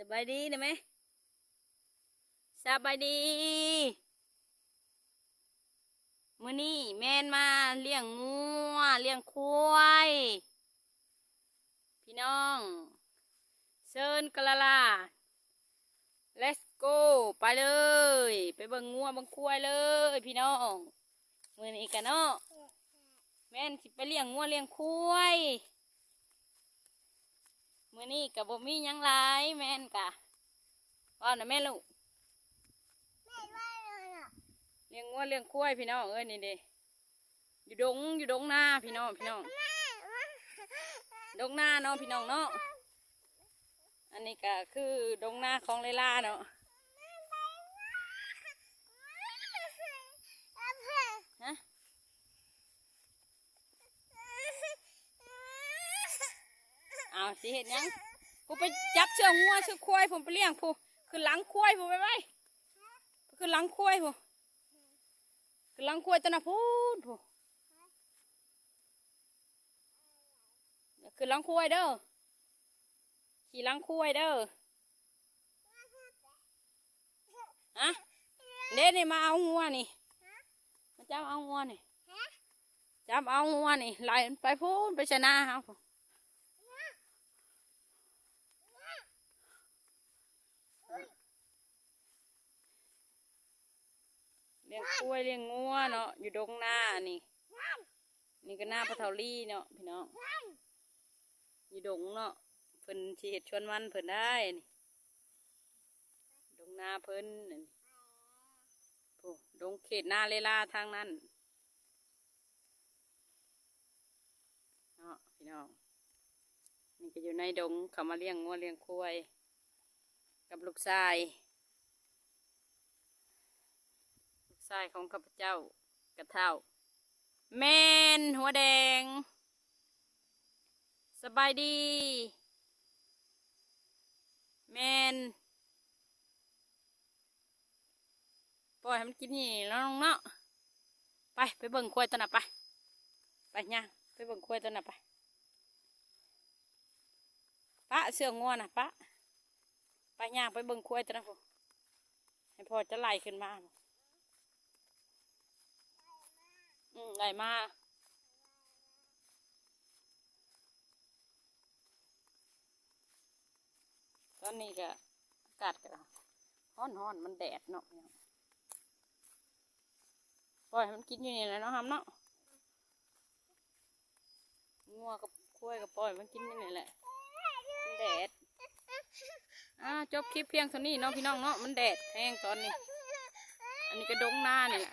สบายดีนะไหมสบายดีมื้อนี้แม่นมาเลี้ยงงัวเลี้ยงควายพี่น้องเชิญกะละลา let's go ไปเลย ไปเบิ่งงัวเบิ่งควายเลย พี่น้องมื้อนี้กันเนาะแม่นสิไปเลี้ยงงัวเลี้ยงควาย มื่อนี้กับบ่มีหยังหลายแม่นกะว่านะแม่ลูกเลี้ยงวัวเลี้ยงควายพี่น้องเอ้ยนี่เด้อยู่ดงอยู่ดงหน้าพี่น้องพี่น้อง ดงหน้าเนาะพี่น้องเนาะอันนี้ก็คือดงหน้าของเลล่าเนาะ เอาสิเห็นยังกูไปจับเชือกงัวเชือกควายผมไปเลี้ยงผู้คือหลังควายผมไปไว้คือหลังควายผมคือหลังควายตัวน่ะพูดผู้คือหลังควายเด้อขี่หลังควายเด้อฮะเด็นี่มาเอางัวนี่มาจับเอางัวนี่จับเอางัวนี่ไล่ไปพูดไปชนะเอาพู้ เลี้ยงกล้วยเลี้ยงงัวเนาะอยู่ดงหน้านี่ นี่ก็หน้าพะเทาลี่เนาะพี่น้องอยู่ดงเนาะเพิ่นชีเห็ดชวนวันเพิ่นได้นี่ดงนาเพิ่นนี่โอ้ดงเขตนาเลลาทางนั้นเนาะพี่น้องนี่ก็อยู่ในดงเขามาเลี้ยงงัวเลี้ยงควายกับลูกชาย ลูกชายของข้าพเจ้ากระเท่าแมนหัวแดง สบายดี แมนปล่อยให้มันกินนี่แล้วน้องเนาะไปไปเบิ่งควยตัวน่ะไปไปย่างไปเบิ่งควยตัวน่ะไปปะเสืองัวน่ะปะไปย่างไปเบิ่งควยตัวน่ะพอให้พอจะไล่ขึ้นมา อืม ไหลมาตอนนี้ก็อากาศก็ร้อนร้อนมันแดดเนาะปล่อยมันกินอยู่นี่แหละเนาะฮัมเนาะงัวกับคุ้ยกับปล่อยมันกินอยู่นี่แหละมันแดดอ่าจบคลิปเพียงเท่านี้เนาะพี่น้องเนาะมันแดดแห้งตอนนี้ อันนี้ก็ดงหน้าเนี่แหละ